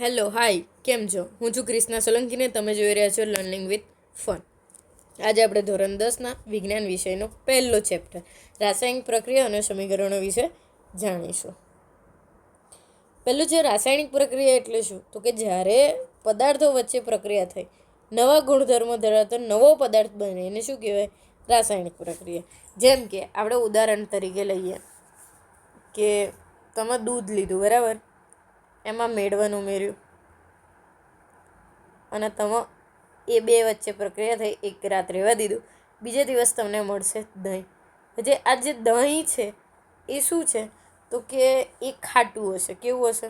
Hello, હાય, કેમ છો? હું છું ક્રિષ્ના સોલંકીને તમે જોઈ રહ્યા છો લર્નિંગ વિથ ફન. આજે આપણે ધોરણ દસના વિજ્ઞાન વિષયનો પહેલો ચેપ્ટર, રાસાયણિક પ્રક્રિયા અને સમીકરણો વિશે જાણીશું. પહેલું છે રાસાયણિક પ્રક્રિયા એટલે શું? તો કે જ્યારે પદાર્થો વચ્ચે પ્રક્રિયા થઈ, નવા ગુણધર્મો ધરાવતો નવો પદાર્થ બને, એને શું કહેવાય? રાસાયણિક પ્રક્રિયા. જેમ કે, આપણે ઉદાહરણ તરીકે લઈએ કે તમે દૂધ લીધું, બરાબર? એમાં મેળવન ઉમેર્યું. અને તમે એ બે વચ્ચે પ્રક્રિયા થઈ, એક રાત રહેવા દીધું. બીજે દિવસ તમને મળશે દહીં. જે આ જે દહીં છે, એ શું છે? તો કે એ ખાટું હશે. કેવું હશે?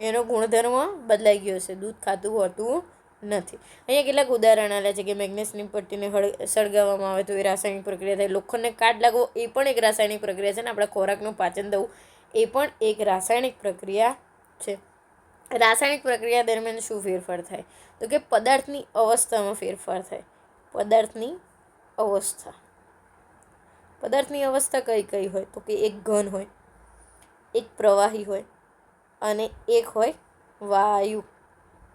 એનો ગુણધર્મ બદલાઈ ગયો હશે. દૂધ ખાતું હોતું નથી. અહીંયા કેટલાક ઉદાહરણ આપ્યા છે કે મેગ્નેસની પટ્ટીને સળગાવવામાં આવે તો એ રાસાયણિક પ્રક્રિયા થાય. લોખંડને કાટ લાગવો એ પણ એક રાસાયણિક પ્રક્રિયા છે ને? આપણા ખોરાકનું પાચન થવું એ પણ એક રાસાયણિક પ્રક્રિયા છે. રાસાયણિક પ્રક્રિયા દરમિયાન શું ફેરફાર થાય? તો કે પદાર્થની અવસ્થામાં ફેરફાર થાય. પદાર્થની અવસ્થા. પદાર્થની અવસ્થા કઈ કઈ હોય? તો કે એક ઘન હોય, એક પ્રવાહી હોય અને એક હોય વાયુ.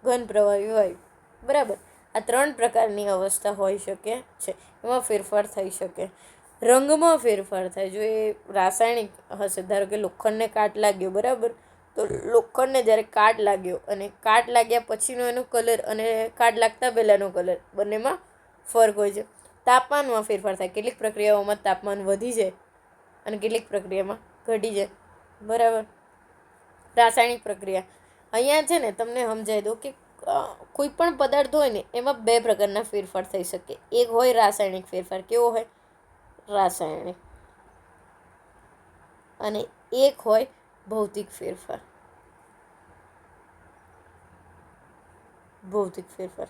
ઘન, પ્રવાહી, વાયુ. બરાબર? આ ત્રણ પ્રકારની અવસ્થા હોઈ શકે છે. એમાં ફેરફાર થઈ શકે. રંગમાં ફેરફાર થાય. જો એ રાસાયણિક હશે, ધારો કે લોખંડને કાટ લાગ્યો, બરાબર? તો લોખંડને જ્યારે કાટ લાગ્યો અને કાટ લાગ્યા પછીનો એનો કલર અને કાટ લાગતા પહેલાંનો કલર, બંનેમાં ફરક હોય છે. તાપમાનમાં ફેરફાર થાય. કેટલીક પ્રક્રિયાઓમાં તાપમાન વધી જાય અને કેટલીક પ્રક્રિયામાં ઘટી જાય. બરાબર? રાસાયણિક પ્રક્રિયા. અહીંયા છે ને, તમને સમજાવી દો કે કોઈ પણ પદાર્થ હોય ને, એમાં બે પ્રકારના ફેરફાર થઈ શકે. એક હોય રાસાયણિક ફેરફાર. કેવો હોય? રાસાયણિક. અને એક હોય ભૌતિક ફેરફાર. ભૌતિક ફેરફાર.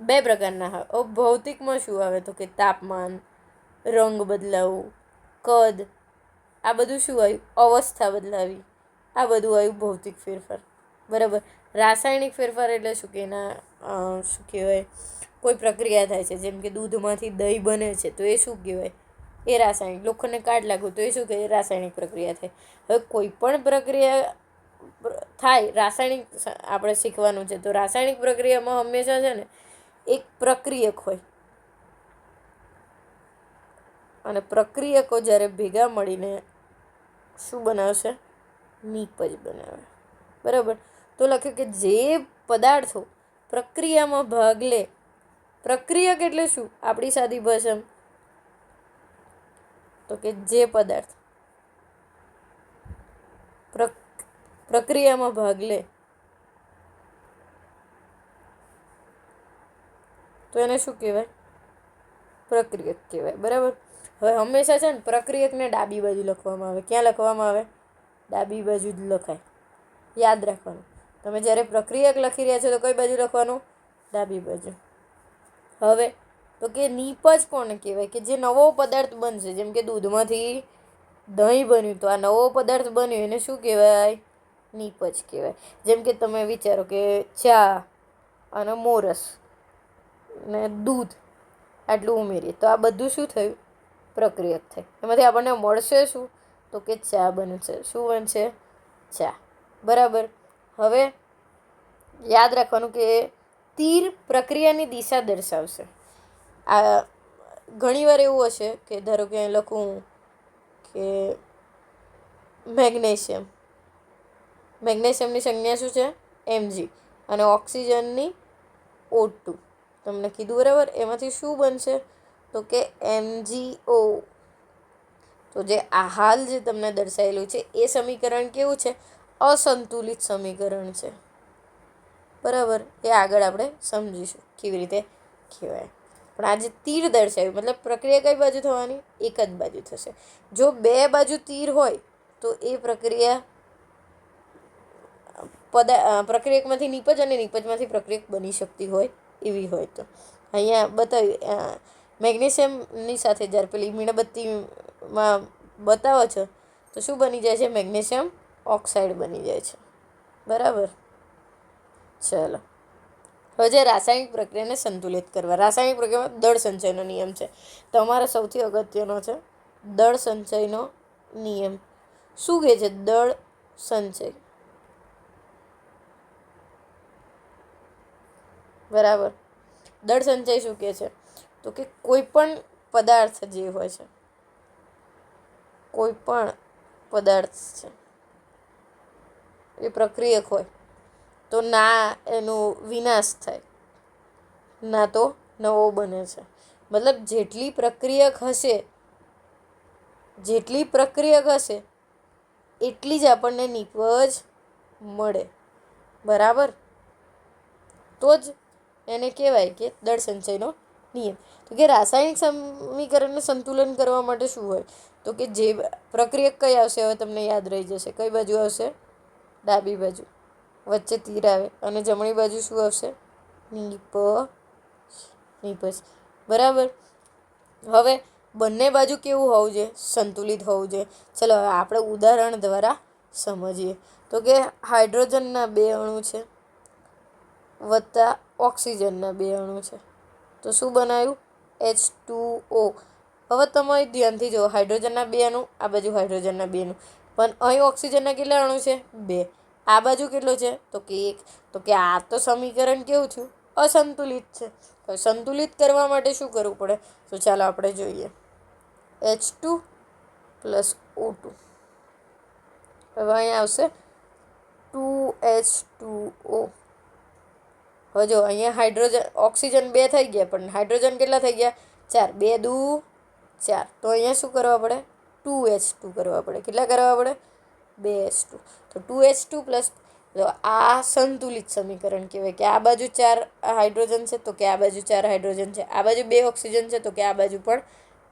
બે પ્રકારના હોય. ભૌતિકમાં શું આવે તો કે તાપમાન, રંગ બદલાવું, કદ, આ બધું શું આવ્યું? અવસ્થા બદલાવી. આ બધું આવ્યું ભૌતિક ફેરફાર. બરાબર? રાસાયણિક ફેરફાર એટલે શું કે એના શું કહેવાય? કોઈ પ્રક્રિયા થાય છે. જેમ કે દૂધમાંથી દહીં બને છે, તો એ શું કહેવાય? એ રાસાયણિક, લોખંડને કાઢ લાગવું તો એ શું કે રાસાયણિક પ્રક્રિયા થાય. હવે કોઈ પણ પ્રક્રિયા થાય, રાસાયણિક આપણે શીખવાનું છે, તો રાસાયણિક પ્રક્રિયામાં હંમેશા છે ને એક પ્રક્રિયક હોય. અને પ્રક્રિયકો જ્યારે ભેગા મળીને શું બનાવશે? નીપજ બનાવે. બરાબર? તો લખે કે જે પદાર્થો પ્રક્રિયામાં ભાગ લે. પ્રક્રિયક એટલે શું? આપણી સાદી ભાષામાં. તો કે જે પદાર્થ પ્રક્રિયામાં ભાગ લે, તો એને શું કહેવાય? પ્રક્રિયક કહેવાય, બરાબર? હવે હંમેશા છે ને પ્રક્રિયકને ડાબી બાજુ લખવામાં આવે. ક્યાં લખવામાં આવે? ડાબી બાજુ જ લખાય. યાદ રાખવાનું. તમે જ્યારે પ્રક્રિયક લખી રહ્યા છો તો કઈ બાજુ લખવાનું? ડાબી બાજુ. હવે તો કે નીપજ કોને કહેવાય કે જે નવો પદાર્થ બનશે? જેમ કે દૂધમાંથી દહીં બન્યું, તો આ નવો પદાર્થ બન્યો એને શું કહેવાય? નીપજ કહેવાય. જેમ કે તમે વિચારો કે ચા અને મોરસ ને દૂધ આટલું ઉમેરીએ, તો આ બધું શું થયું? પ્રક્રિયક થાય એમાંથી આપણને મળશે શું? તો કે ચા બનશે. શું બનશે? ચા. બરાબર? હવે યાદ રાખવાનું કે તીર પ્રક્રિયાની દિશા દર્શાવશે. આ ઘણીવાર એવું હશે કે ધારો કે અહીં લખું કે મેગ્નેશિયમ. મેગ્નેશિયમની સંજ્ઞા શું છે? એમજી અને ઓક્સિજનની ઓ ટુ તમને કીધું બરાબર? એમાંથી શું બનશે? તો કે એમજીઓ તો જે આ હાલ જે તમને દર્શાવેલું છે, એ સમીકરણ કેવું છે? અસંતુલિત સમીકરણ છે. બરાબર? એ આગળ આપણે સમજીશું. કેવી રીતે? કહેવાય. પણ આજે તીર દર્શાવ્યું, મતલબ પ્રક્રિયા કઈ બાજુ થવાની? એક જ બાજુ થશે. જો બે બાજુ તીર હોય, તો એ પ્રક્રિયા પદા પ્રક્રિયકમાંથી નીપજ અને નીપજમાંથી પ્રક્રિયક બની શકતી હોય એવી હોય તો. અહીંયા બતાવ્યું મેગ્નેશિયમની સાથે જ્યારે પેલી મીણબત્તીમાં બતાવો છો, તો શું બની જાય છે? મેગ્નેશિયમ ઓક્સાઇડ બની જાય છે. બરાબર? ચલો. હવે રાસાયણિક પ્રક્રિયાને સંતુલિત કરવા. રાસાયણિક પ્રક્રિયામાં દળ સંચયનો નિયમ છે. તમારો સૌથી અગત્યનો છે દળ સંચયનો નિયમ. શું કહે છે દળ સંચય? બરાબર. દળ સંચય શું કહે છે? તો કે કોઈ પણ પદાર્થ જે હોય છે કોઈ પણ પદાર્થ છે, એ પ્રક્રિયક હોય તો ના એનો વિનાશ થાય. ના તો નવો બને છે. મતલબ જેટલી પ્રક્રિયક હશે, જેટલી પ્રક્રિયક હશે, એટલી જ આપણને નીપજ મળે. બરાબર? તો જ એને કહેવાય કે દળ સંચયનો નિયમ. તો કે રાસાયણિક સમીકરણને સંતુલન કરવા માટે શું હોય? તો કે જે પ્રક્રિયક કઈ આવશે હવે તમને યાદ રહી જશે. કઈ બાજુ આવશે? ડાબી બાજુ. વચ્ચે તીર આવે. અને જમણી બાજુ શું આવશે? નીપ નીપસ બરાબર? હવે બંને બાજુ કેવું હોવું જોઈએ? સંતુલિત હોવું જોઈએ. ચલો, હવે આપણે ઉદાહરણ દ્વારા સમજીએ. તો કે હાઇડ્રોજનના બે અણુ છે વત્તા ઓક્સિજનના બે અણુ છે. તો શું બનાવ્યું એચ ટુ ઓ. હવે તમે ધ્યાનથી જુઓ. હાઇડ્રોજનના બે અણુ, આ બાજુ હાઇડ્રોજનના બે અણુ. પણ અહીં ઓક્સિજનના કેટલા અણુ છે? બે. આ બાજુ કેટલો છે? તો કે એક. તો કે આ તો સમીકરણ કેવું થયું? અસંતુલિત છે. તો સંતુલિત કરવા માટે શું કરવું પડે? તો ચાલો આપણે જોઈએ. H two plus O two હવે અહીંયા આવશે. ટુ એચ ટુ ઓ હવે અહીંયા હાઇડ્રોજન, ઓક્સિજન બે થઈ ગયા, પણ હાઇડ્રોજન કેટલા થઈ ગયા? ચાર. બે દુ, ચાર. તો અહીંયા શું કરવા પડે? ટુ એચ ટુ કરવા પડે. કેટલા કરવા પડે? બે એચ ટુ તો ટુ એચ ટુ પ્લસ તો આ સંતુલિત સમીકરણ કહેવાય કે આ બાજુ ચાર હાઇડ્રોજન છે તો કે આ બાજુ ચાર હાઇડ્રોજન છે. આ બાજુ બે ઓક્સિજન છે તો કે આ બાજુ પણ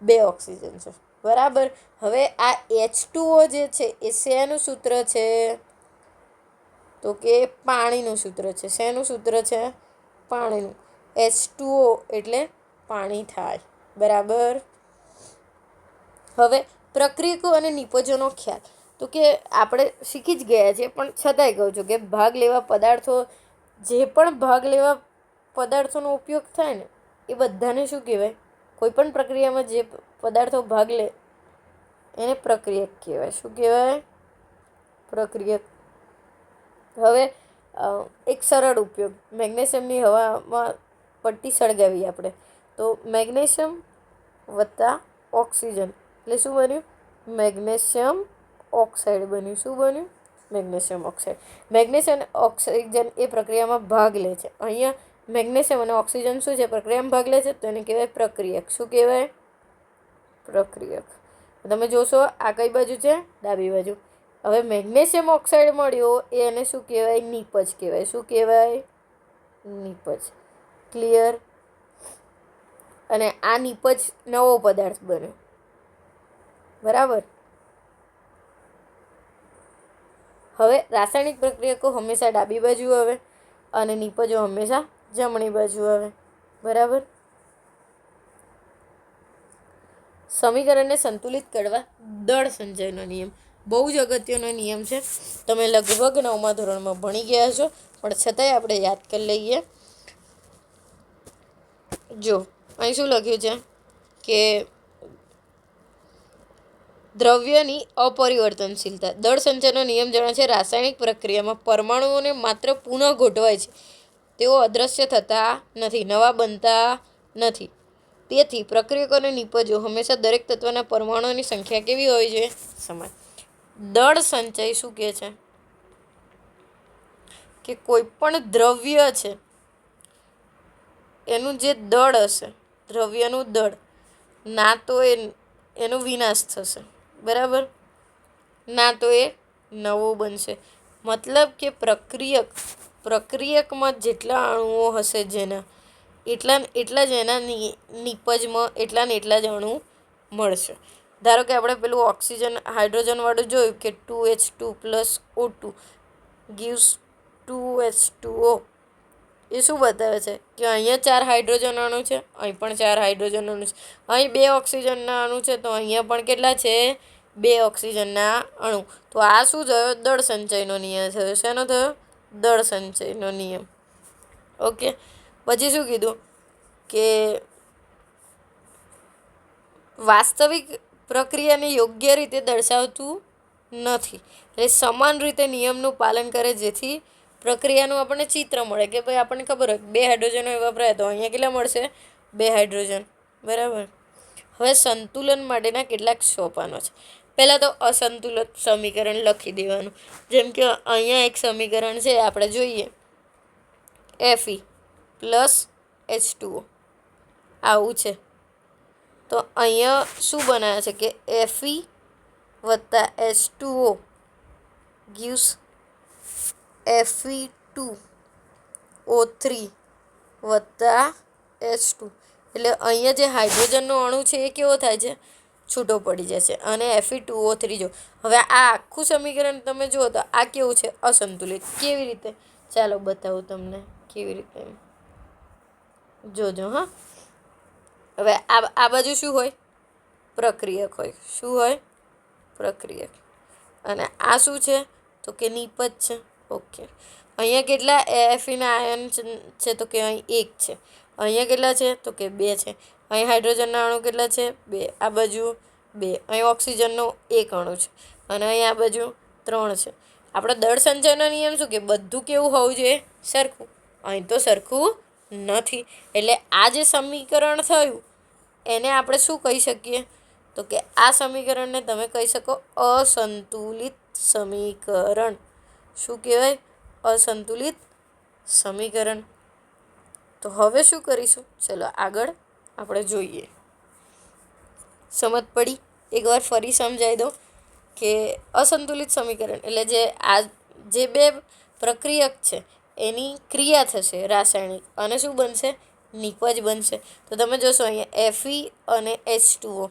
બે ઓક્સિજન છે. બરાબર? હવે આ એચ ટુઓ જે છે એ શેનું સૂત્ર છે? તો કે પાણીનું સૂત્ર છે. શેનું સૂત્ર છે? પાણીનું. એચ ટુઓ એટલે પાણી થાય. બરાબર? હવે પ્રક્રિયકો અને નિપજોનો ખ્યાલ. તો કે આપણે શીખી જ ગયા છીએ પણ છતાંય કહું છું કે ભાગ લેવા પદાર્થો, જે પણ ભાગ લેવા પદાર્થોનો ઉપયોગ થાય ને, એ બધાને શું કહેવાય? કોઈ પણ પ્રક્રિયામાં જે પદાર્થો ભાગ લે, એને પ્રક્રિયક કહેવાય. શું કહેવાય? પ્રક્રિયક. હવે એક સરળ ઉપયોગ. મેગ્નેશિયમની હવામાં પટ્ટી સળગાવી આપણે. તો મેગ્નેશિયમ વત્તા ઓક્સિજન. એટલે શું બન્યું? મેગ્નેશિયમ ઓક્સાઇડ બન્યું. શું બન્યું? Magnesium oxide. મેગ્નેશિયમ ઓક્સિજન એ પ્રક્રિયામાં ભાગ લે છે. અહીંયા મેગ્નેશિયમ અને ઓક્સિજન શું છે? પ્રક્રિયામાં ભાગ લે છે. તો એને કહેવાય પ્રક્રિયક. શું કહેવાય? પ્રક્રિયક. તમે જોશો, આ કઈ બાજુ છે? ડાબી બાજુ. હવે મેગ્નેશિયમ ઓક્સાઇડ મળ્યો, એ એને શું કહેવાય? નીપજ કહેવાય. શું કહેવાય? નીપજ. ક્લિયર? અને આ નીપજ નવો પદાર્થ બન્યો. બરાબર? હવે રાસાયણિક પ્રક્રિયકો હંમેશા ડાબી બાજુ આવે અને નીપજો હંમેશા જમણી બાજુ આવે. બરાબર? સમીકરણને સંતુલિત કરવા દળ સંચયનો નિયમ. બહુ જ અગત્યનો નિયમ છે. તમે લગભગ નવમા ધોરણમાં ભણી ગયા છો, પણ છતાંય આપણે યાદ કરી લઈએ. જો, અહીં શું લખ્યું છે કે દ્રવ્યની અપરિવર્તનશીલતા. દળ સંચયનો નિયમ જણાવે છે, રાસાયણિક પ્રક્રિયામાં પરમાણુઓને માત્ર પુનઃ ગોઠવાય છે. તેઓ અદૃશ્ય થતા નથી, નવા બનતા નથી. તેથી પ્રક્રિયકોને નીપજો હંમેશા દરેક તત્વના પરમાણુઓની સંખ્યા કેવી હોય છે? સમાન. દળ સંચય શું કહે છે? કે કોઈ પણ દ્રવ્ય છે, એનું જે દળ હશે, દ્રવ્યનું દળ, ના તો એ, એનો વિનાશ થશે. બરાબર? ના તો એ નવો બનશે. મતલબ કે પ્રક્રિયક, પ્રક્રિયકમાં જેટલા અણુઓ હશે જેના, એટલા એટલા જ એના નિપજમાં એટલા ને એટલા જ અણુ મળશે. ધારો કે આપણે પેલું ઓક્સિજન હાઇડ્રોજનવાળું જોયું કે two H two plus O two, gives two H two O એ શું બતાવે છે? કે અહીંયા ચાર હાઇડ્રોજન અણુ છે, અહીં પણ ચાર હાઇડ્રોજન અણુ છે. અહીં બે ઓક્સિજનના અણુ છે, તો અહીંયા પણ કેટલા છે? બે ઓક્સિજનના અણુ. તો આ શું થયો? દળ સંચયનો નિયમ થયો. શેનો થયો? દળ સંચયનો નિયમ. ઓકે? પછી શું કીધું? કે વાસ્તવિક પ્રક્રિયાને યોગ્ય રીતે દર્શાવતું નથી. એટલે સમાન રીતે નિયમનું પાલન કરે જેથી પ્રક્રિયાનું આપણને ચિત્ર મળે કે ભાઈ આપણને ખબર હોય બે હાઇડ્રોજનો વપરાય તો અહીંયા કેટલા મળશે? બે હાઇડ્રોજન. બરાબર? હવે સંતુલન માટેના કેટલાક સોપાનો છે. પહેલાં તો અસંતુલિત સમીકરણ લખી દેવાનું. જેમ કે અહીંયા એક સમીકરણ છે, આપણે જોઈએ. એફઈ પ્લસ એચ ટુઓ આવું છે. તો અહીંયા શું બનાવે છે કે એફઈ વત્તા એચ ટુઓ gives Fe2 O3 વત્તા એચ ટુ એટલે અહીંયા જે હાઇડ્રોજનનો અણુ છે એ કેવો થાય છે? છૂટો પડી જશે. અને એફી ટુ ઓ થ્રી જો. હવે આ આખું સમીકરણ તમે જુઓ તો આ કેવું છે? અસંતુલિત. કેવી રીતે? ચાલો બતાવું તમને કેવી રીતે. જોજો, હા. હવે આ આ બાજુ શું હોય? પ્રક્રિયક હોય. શું હોય? પ્રક્રિયક. અને આ શું છે? તો કે નીપજ છે. ઓકે. અહીંયા કેટલા એફીના આયન છે તો કે અહીં એક છે. અહીંયા કેટલા છે તો કે બે છે. અહીં હાઇડ્રોજનના અણુ કેટલા છે? બે. આ બાજુ બે. અહીં ઓક્સિજનનો એક અણુ છે. અને અહીં આ બાજુ ત્રણ છે. આપણે દળ સંચયનો નિયમ શું કે બધું કેવું હોવું જોઈએ? સરખું. અહીં તો સરખું નથી. એટલે આ જે સમીકરણ થયું, એને આપણે શું કહી શકીએ? તો કે આ સમીકરણને તમે કહી શકો અસંતુલિત સમીકરણ. શું કહેવાય? અસંતુલિત સમીકરણ. તો હવે શું કરીશું? ચલો આગળ આપણે જોઈએ. સમજ પડી? એકવાર ફરી સમજાવી દો કે અસંતુલિત સમીકરણ એટલે જે આ જે બે પ્રક્રિયક છે, એની ક્રિયા થશે રાસાયણિક અને શું બનશે? નિપજ બનશે. તો તમે જોશો અહીંયા એફઈ અને એચ ટુઓ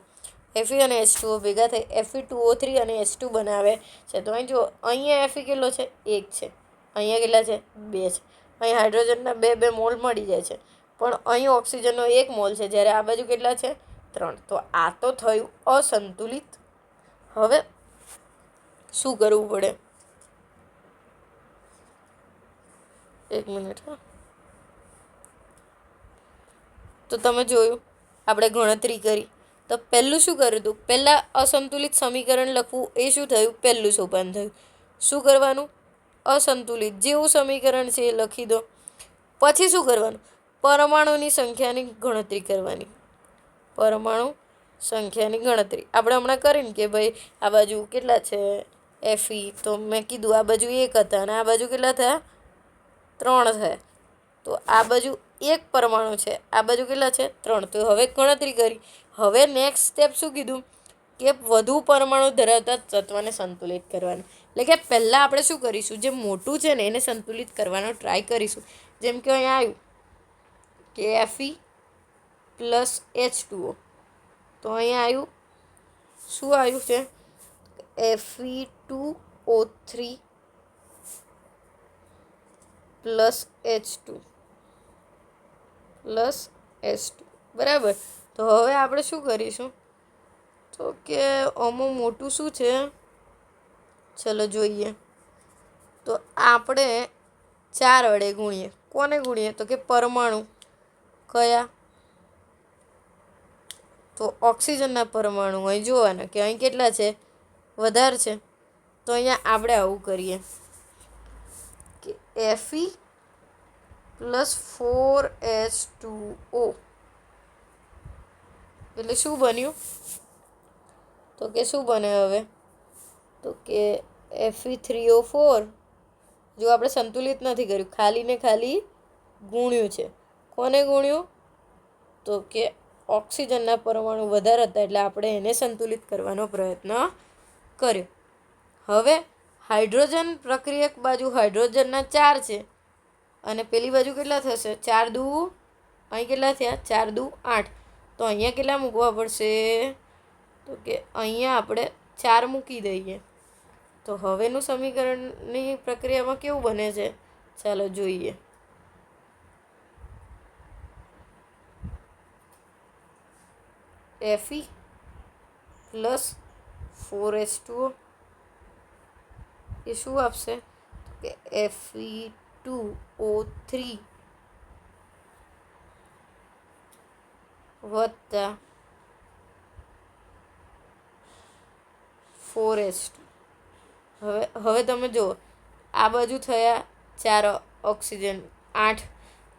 એફઈ અને એચ ટુઓ ભેગા થઈ ટુ ઓ થ્રી અને એચ ટુ બનાવે છે. તો અહીં જો, અહીંયા એફી કેટલો છે? એક છે. અહીંયા કેટલા છે? બે છે. અહીં હાઇડ્રોજનના બે બે મોલ મળી જાય છે. પણ અહીં ઓક્સિજનનો એક મોલ છે. જ્યારે આ બાજુ કેટલા છે? ત્રણ. તો આ તો થયું અસંતુલિત. હવે શું કરવું પડે? એક મિનિટ, હા. તો તમે જોયું, આપણે ગણતરી કરી. તો પહેલું શું કર્યું હતું પહેલાં અસંતુલિત સમીકરણ લખવું એ શું થયું? પહેલું સોપાન થયું. શું કરવાનું? અસંતુલિત. જેવું સમીકરણ છે એ લખી દો. પછી શું કરવાનું? પરમાણુની સંખ્યાની ગણતરી કરવાની. પરમાણુ સંખ્યાની ગણતરી. આપણે હમણાં કરીને કે ભાઈ આ બાજુ કેટલા છે? એફઈ તો મેં કીધું આ બાજુ એક હતા અને આ બાજુ કેટલા થયા? ત્રણ થયા. તો આ બાજુ એક પરમાણુ છે. આ બાજુ કેટલા છે? ત્રણ. તો હવે ગણતરી કરી. હવે નેક્સ્ટ સ્ટેપ શું કીધું? કે વધુ પરમાણુ ધરાવતા તત્વને સંતુલિત કરવાનું. એટલે કે પહેલાં આપણે શું કરીશું? જે મોટું છે ને, એને સંતુલિત કરવાનો ટ્રાય કરીશું. જેમ કે અહીંયા આવ્યું. કે એફઈ પ્લસ એચ ટુઓ તો અહીંયા આવ્યું. શું આવ્યું છે? F E two O three plus H two plus H two બરાબર? તો હવે આપણે શું કરીશું? તો કે આમાં મોટું શું છે? ચલો જોઈએ. તો આપણે ચાર વડે ગુણીએ. કોને ગુણીએ? તો કે પરમાણુ. કયા? તો ઓક્સિજનના પરમાણુ અહીં જોવાના કે અહીં કેટલા છે? વધારે છે. તો અહીંયા આપણે આવું કરીએ. કે F E plus four H two O એટલે શું બન્યું? તો કે શું બને હવે? તો કે એફી થ્રી ઓ ફોર જો આપણે સંતુલિત નથી કર્યું, ખાલી ને ખાલી ગુણ્યું છે. કોને ગુણ્યું? તો કે ઓક્સિજનના પરમાણુ વધારે હતા એટલે આપણે એને સંતુલિત કરવાનો પ્રયત્ન કર્યો. હવે હાઇડ્રોજન પ્રક્રિયક બાજુ હાઇડ્રોજનના ચાર છે. અને પેલી બાજુ કેટલા થશે? ચાર દુ અહીં કેટલા થયા? ચાર દુ આઠ. તો અહીંયા કેટલા મૂકવા પડશે? તો કે અહીંયા આપણે ચાર મૂકી દઈએ. તો હવેનું સમીકરણની પ્રક્રિયામાં કેવું બને છે? ચાલો જોઈએ. F E plus four H two એ શું આપશે? કે F E two O three વત્તા ફોર હવે હવે તમે જુઓ. આ બાજુ થયા ચાર ઓક્સિજન, આઠ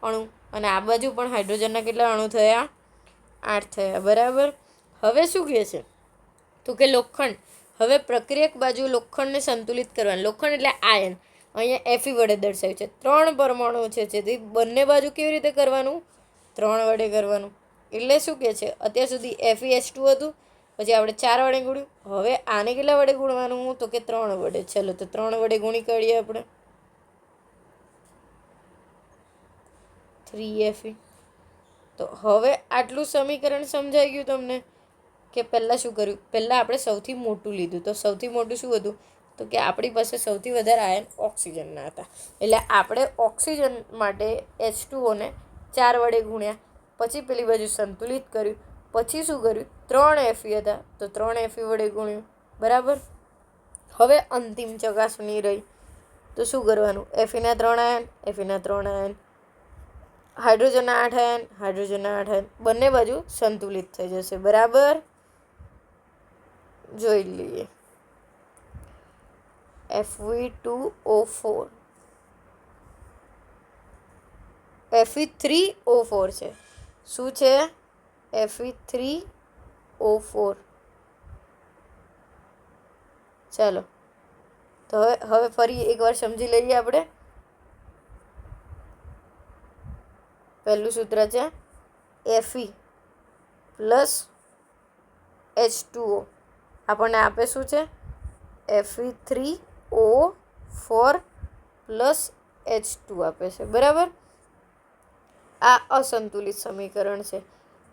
અણુ અને આ બાજુ પણ હાઇડ્રોજનના કેટલા અણુ થયા? આઠ થયા, બરાબર? હવે શું કહે છે? તો કે લોખંડ. હવે પ્રક્રિયક બાજુ લોખંડને સંતુલિત કરવાનું. લોખંડ એટલે આયન. અહીંયા એફી વડે દર્શાવ્યું છે. ત્રણ પરમાણુ છે. જેથી બંને બાજુ કેવી રીતે કરવાનું? ત્રણ વડે કરવાનું. એટલે શું કહે છે? અત્યાર સુધી એફી એચ ટુ હતું, પછી આપણે ચાર વડે ગુણ્યું. હવે આને કેટલા વડે ગુણવાનું? તો કે ત્રણ વડે. ચલો, તો ત્રણ વડે ગુણી કાઢીએ આપણે. થ્રી એફી તો હવે આટલું સમીકરણ સમજાઈ ગયું તમને કે પહેલાં શું કર્યું? પહેલાં આપણે સૌથી મોટું લીધું. તો સૌથી મોટું શું હતું? તો કે આપણી પાસે સૌથી વધારે આયન ઓક્સિજનના હતા. એટલે આપણે ઓક્સિજન માટે એચ ટુઓને ચાર વડે ગુણ્યા. પછી પેલી બાજુ સંતુલિત કર્યું, પછી શું કર્યું? ત્રણ એફી હતા, તો ત્રણ એફી વડે ગુણ્યું, બરાબર? હવે અંતિમ ચકાસણી રહી. તો શું કરવાનું? એફીના ત્રણ આયન એફીના ત્રણ આયન. હાઇડ્રોજનના આઠ આયન હાઇડ્રોજનના આઠ આયન. બંને બાજુ સંતુલિત થઈ જશે, બરાબર? જોઈ લઈએ. F E two O four F E three O four છે. શું છે? એફઈ થ્રી ઓ ફોર ચાલો. તો હવે હવે ફરી એકવાર સમજી લઈએ આપણે. પહેલું સૂત્ર છે એફી પ્લસ એચ ટુઓ આપણને આપે શું છે? F E three O four plus H two આપે છે. બરાબર? આ અસંતુલિત સમીકરણ છે.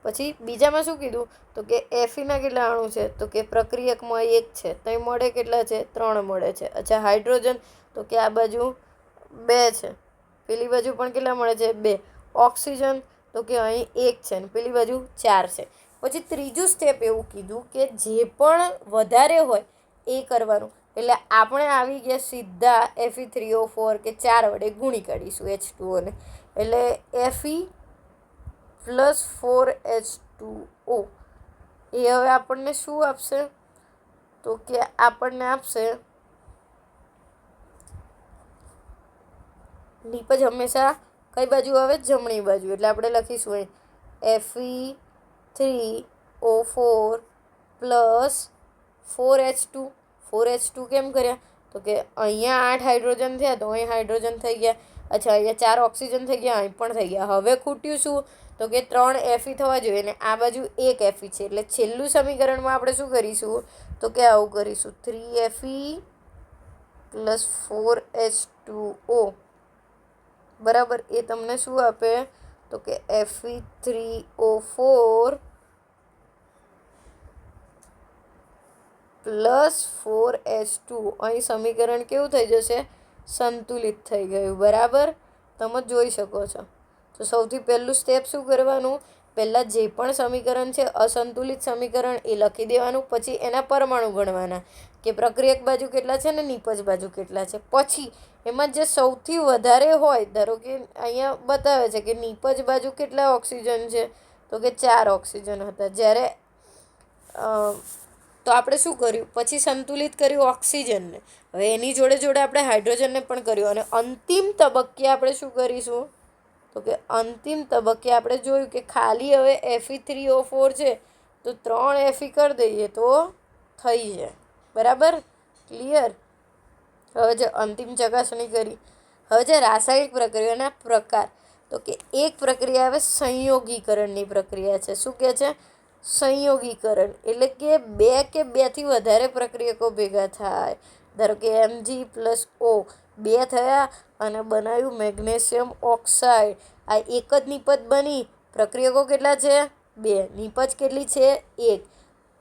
પછી બીજામાં શું કીધું? તો કે એફીના કેટલા અણુ છે? તો કે પ્રક્રિયકમાં એક છે. ત્યાં મળે કેટલા છે? ત્રણ મળે છે. અચ્છા, હાઇડ્રોજન? તો કે આ બાજુ બે છે. પેલી બાજુ પણ કેટલા મળે છે? બે. ઓક્સિજન? તો કે અહીં એક છે ને પેલી બાજુ ચાર છે. પછી ત્રીજું સ્ટેપ એવું કીધું કે જે પણ વધારે હોય એ કરવાનું. એટલે આપણે આવી ગયા સીધા એફી થ્રી ઓ ફોર કે ચાર વડે ગુણી કાઢીશું એચ ટુઓને એટલે F E plus four H two O એ હવે આપણને શું આપશે? તો કે આપણને આપશે નીપજ હંમેશા કઈ બાજુ આવે? જમણી બાજુ. એટલે આપણે લખીશું અહીં F E three O four plus four H two four H two કેમ કર્યા? તો કે અહીંયા આઠ હાઇડ્રોજન થયા, તો અહીં હાઇડ્રોજન થઈ ગયા. અચ્છા, અહીંયા ચાર ઓક્સિજન થઈ ગયા, અહીં પણ થઈ ગયા. હવે ખૂટ્યું શું? તો કે ત્રણ એફી થવા જોઈએ ને આ બાજુ એક એફી છે. એટલે છેલ્લું સમીકરણમાં આપણે શું કરીશું? તો કે આવું કરીશું. Three F E plus four H two O બરાબર? એ તમને શું આપે? તો કે F E three O four plus four H two અહીં સમીકરણ કેવું થઈ જશે? સંતુલિત થઈ ગયું. બરાબર? તમે જોઈ શકો છો. તો સૌથી પહેલું સ્ટેપ શું કરવાનું? પહેલાં જે પણ સમીકરણ છે, અસંતુલિત સમીકરણ એ લખી દેવાનું, પછી એના પરમાણુ ગણવાના. કે પ્રક્રિયક બાજુ કેટલા છે ને નિપજ બાજુ કેટલા છે. પછી એમાં જે સૌથી વધારે હોય, ધારો કે અહીંયા બતાવે છે કે નીપજ બાજુ કેટલા ઓક્સિજન છે, તો કે ચાર ઓક્સિજન હતા. જ્યારે તો આપણે શું કર્યું? પછી સંતુલિત કર્યું ઓક્સિજનને. હવે એની જોડે જોડે આપણે હાઇડ્રોજનને પણ કર્યું. અને અંતિમ તબક્કે આપણે શું કરીશું? તો કે અંતિમ તબક્કે આપણે જોયું કે ખાલી હવે એફી થ્રી ઓ ફોર છે, તો ત્રણ એફી કરી દઈએ તો થઈ જાય. બરાબર? ક્લિયર હવે જે અંતિમ ચકાસણી કરી. હવે જે રાસાયણિક પ્રક્રિયાના પ્રકાર. તો કે એક પ્રક્રિયા હવે સંયોગીકરણની પ્રક્રિયા છે. શું કહે છે? સંયોગીકરણ એટલે કે બે કે બેથી વધારે પ્રક્રિયકો ભેગા થાય. ધારો કે એમજી પ્લસ ઓ બે થયા અને બનાવ્યું મેગ્નેશિયમ ઓક્સાઇડ. આ એક જ નિપજ બની. પ્રક્રિયકો કેટલા છે? બે. નિપજ કેટલી છે? એક.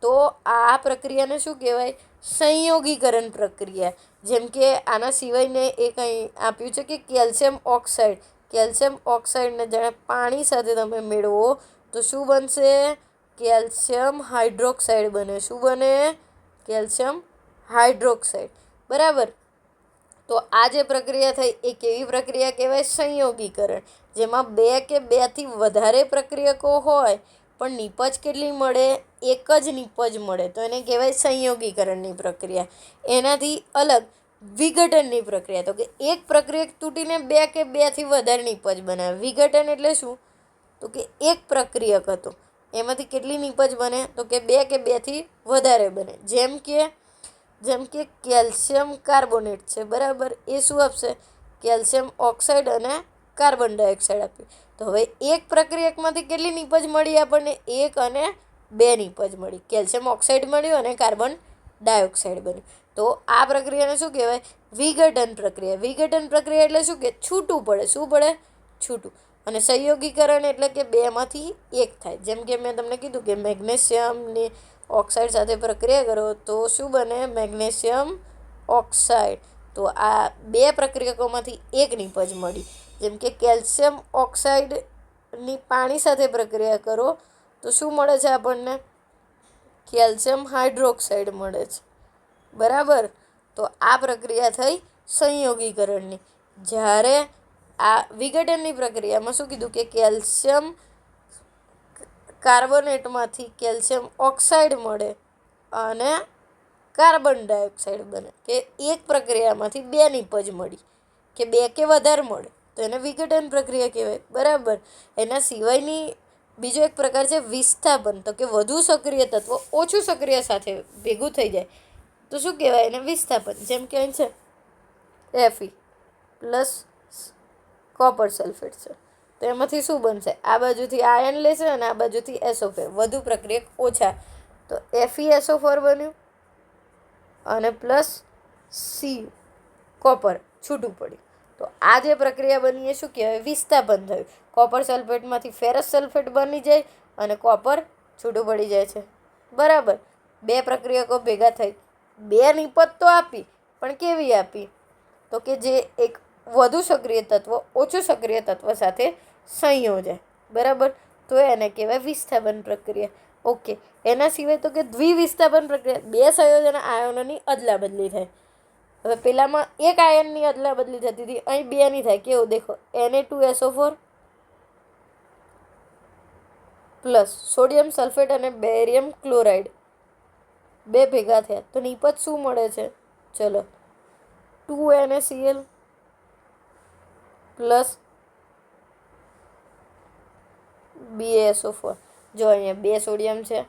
તો આ પ્રક્રિયાને શું કહેવાય? સંયોગીકરણ પ્રક્રિયા. જેમ કે આના સિવાયને એ કંઈ આપ્યું છે કે કેલ્શિયમ ઓક્સાઇડ. કેલ્શિયમ ઓક્સાઇડને જાણે પાણી સાથે તમે મેળવો તો શું બનશે? કેલ્શિયમ હાઇડ્રોક્સાઇડ બને. શું બને? Calcium hydroxide. બરાબર? તો આ જે પ્રક્રિયા થઈ એ કેવી પ્રક્રિયા કહેવાય? સંયોગીકરણ. જેમાં બે કે બેથી વધારે પ્રક્રિયકો હોય, પણ નીપજ કેટલી મળે? એક જ નિપજ મળે. તો એને કહેવાય સંયોગીકરણની પ્રક્રિયા. એનાથી અલગ વિઘટનની પ્રક્રિયા. તો કે એક પ્રક્રિયક તૂટીને બે કે બેથી વધારે નીપજ બનાવે. વિઘટન એટલે શું? તો કે એક પ્રક્રિયક હતો. એમાંથી કેટલી નીપજ બને? તો કે બે કે બેથી વધારે બને. જેમ કે જેમ કે કેલ્શિયમ કાર્બોનેટ છે, બરાબર? એ શું આપશે? કેલ્શિયમ ઓક્સાઇડ અને કાર્બન ડાયોક્સાઇડ આપ્યું તો હવે એક પ્રક્રિયકમાંથી કેટલી નીપજ મળી આપણને? એક અને બે નીપજ મળી. કેલ્શિયમ ઓક્સાઇડ મળ્યું અને કાર્બન ડાયોક્સાઇડ બન્યું. તો આ પ્રક્રિયાને શું કહેવાય? વિઘટન પ્રક્રિયા. વિઘટન પ્રક્રિયા એટલે શું કે છૂટું પડે. શું પડે? છૂટું. અને સંયોગીકરણ એટલે કે બેમાંથી એક થાય. જેમ કે મેં તમને કીધું કે મેગ્નેશિયમની ઓક્સાઇડ સાથે પ્રક્રિયા કરો તો શું બને? Magnesium oxide. તો આ બે પ્રક્રિયકોમાંથી એક નીપજ મળી. જેમ કે કેલ્શિયમ ઓક્સાઇડની પાણી સાથે પ્રક્રિયા કરો તો શું મળે છે આપણને? કેલ્શિયમ હાઇડ્રોક્સાઇડ મળે છે. બરાબર? તો આ પ્રક્રિયા થઈ સંયોગીકરણની. જ્યારે આ વિઘટનની પ્રક્રિયામાં શું કીધું કે કેલ્શિયમ કાર્બોનેટમાંથી કેલ્શિયમ ઓક્સાઇડ મળે અને કાર્બન ડાયોક્સાઇડ બને, કે એક પ્રક્રિયામાંથી બે નિપજ મળી, કે બે કે વધારે મળે. તો એને વિઘટન પ્રક્રિયા કહેવાય. બરાબર. એના સિવાયની બીજો એક પ્રકાર છે વિસ્થાપન. તો કે વધુ સક્રિય તત્વો ઓછું સક્રિય સાથે ભેગું થઈ જાય. તો શું કહેવાય? એને વિસ્થાપન. જેમ કે અહીં છે એફી પ્લસ કોપર સલ્ફેટ છે. તો એમાંથી શું બનશે? આ બાજુથી આયન લેશે અને આ બાજુથી એસોફેર વધુ પ્રક્રિયક ઓછા. તો એફી એસોફોર બન્યું. અને પ્લસ સી કોપર છૂટું પડ્યું. તો આ જે પ્રક્રિયા બની એ શું કહેવાય? વિસ્થાપન થયું. કોપર સલ્ફેટમાંથી ફેરસ સલ્ફેટ બની જાય અને કોપર છૂટું પડી જાય છે. બરાબર? બે પ્રક્રિયકો ભેગા થઈ. બે નિપત તો આપી. પણ કેવી આપી? તો કે જે એક વધુ સક્રિય તત્વ, ઓછું સક્રિય તત્વ સાથે સંયોજાય બરાબર? તો એને કહેવાય વિસ્થાપન પ્રક્રિયા. ઓકે. એના સિવાય તો કે દ્વિવિસ્થાપન પ્રક્રિયા. બે સંયોજન આયનોની અદલા બદલી થાય. હવે પેલામાં એક આયનની અદલા બદલી થતી હતી. અહીં બેની થાય. કેવું? દેખો. NA two SO four plus sodium sulphate અને બેરિયમ ક્લોરાઇડ. બે ભેગા થયા. તો નિપજ શું મળે છે? ચલો. Two N A C L plus B S O four જો અહીંયા બે સોડિયમ છે,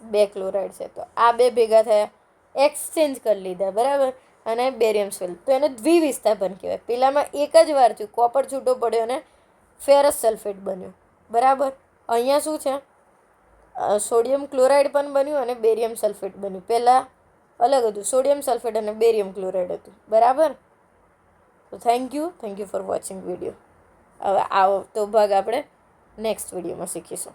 બે ક્લોરાઇડ છે. તો આ બે ભેગા થયા, એક્સચેન્જ કરી લીધા, બરાબર? અને બેરિયમ સલ્ફેટ તો એને દ્વિવિસ્થાપન કહેવાય. પેલામાં એક જ વાર થયું, કોપર છૂટો પડ્યો અને ફેરસ સલ્ફેટ બન્યું. બરાબર? અહીંયા શું છે? સોડિયમ ક્લોરાઇડ પણ બન્યું અને બેરિયમ સલ્ફેટ બન્યું. પહેલાં અલગ હતું. સોડિયમ સલ્ફેટ અને બેરિયમ ક્લોરાઇડ હતું. બરાબર? તો thank you thank you for watching video હવે આવો, તો ભાગ આપણે નેક્સ્ટ વિડીયોમાં શીખીશું.